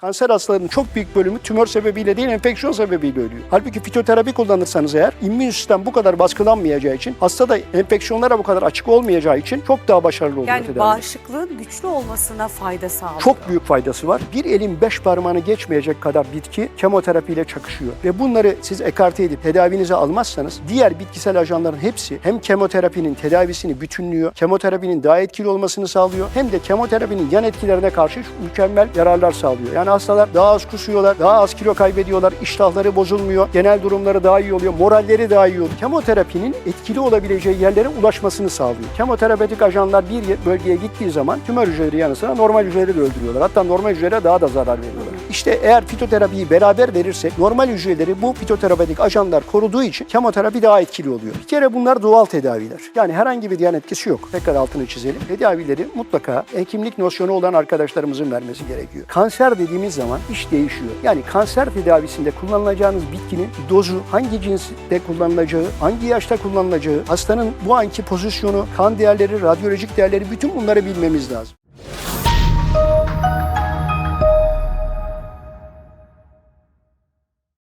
Kanser hastalarının çok büyük bölümü tümör sebebiyle değil enfeksiyon sebebiyle ölüyor. Halbuki fitoterapi kullanırsanız eğer immün sistem bu kadar baskılanmayacağı için hasta da enfeksiyonlara bu kadar açık olmayacağı için çok daha başarılı oluyor Yani tedavi. bağışıklığın güçlü olmasına fayda sağlıyor. Çok büyük faydası var. Bir elin beş parmağını geçmeyecek kadar bitki kemoterapiyle çakışıyor. Ve bunları siz ekarte edip tedavinize almazsanız diğer bitkisel ajanların hepsi hem kemoterapinin tedavisini bütünlüyor, kemoterapinin daha etkili olmasını sağlıyor hem de kemoterapinin yan etkilerine karşı mükemmel yararlar sağlıyor. Yani hastalar daha az kusuyorlar, daha az kilo kaybediyorlar, iştahları bozulmuyor, genel durumları daha iyi oluyor, moralleri daha iyi oluyor. Kemoterapinin etkili olabileceği yerlere ulaşmasını sağlıyor. Kemoterapetik ajanlar bir bölgeye gittiği zaman tümör hücreleri yanı sıra normal hücreleri de öldürüyorlar. Hatta normal hücrelere daha da zarar veriyorlar. İşte eğer fitoterapiyi beraber verirsek normal hücreleri bu fitoterapetik ajanlar koruduğu için kemoterapi daha etkili oluyor. Bir kere bunlar doğal tedaviler. Yani herhangi bir yan etkisi yok. Tekrar altını çizelim. Tedavileri mutlaka hekimlik nosyonu olan arkadaşlarımızın vermesi gerekiyor. Kanser dediğimiz zaman iş değişiyor. Yani kanser tedavisinde kullanılacağınız bitkinin dozu, hangi cinste kullanılacağı, hangi yaşta kullanılacağı, hastanın bu anki pozisyonu, kan değerleri, radyolojik değerleri bütün bunları bilmemiz lazım.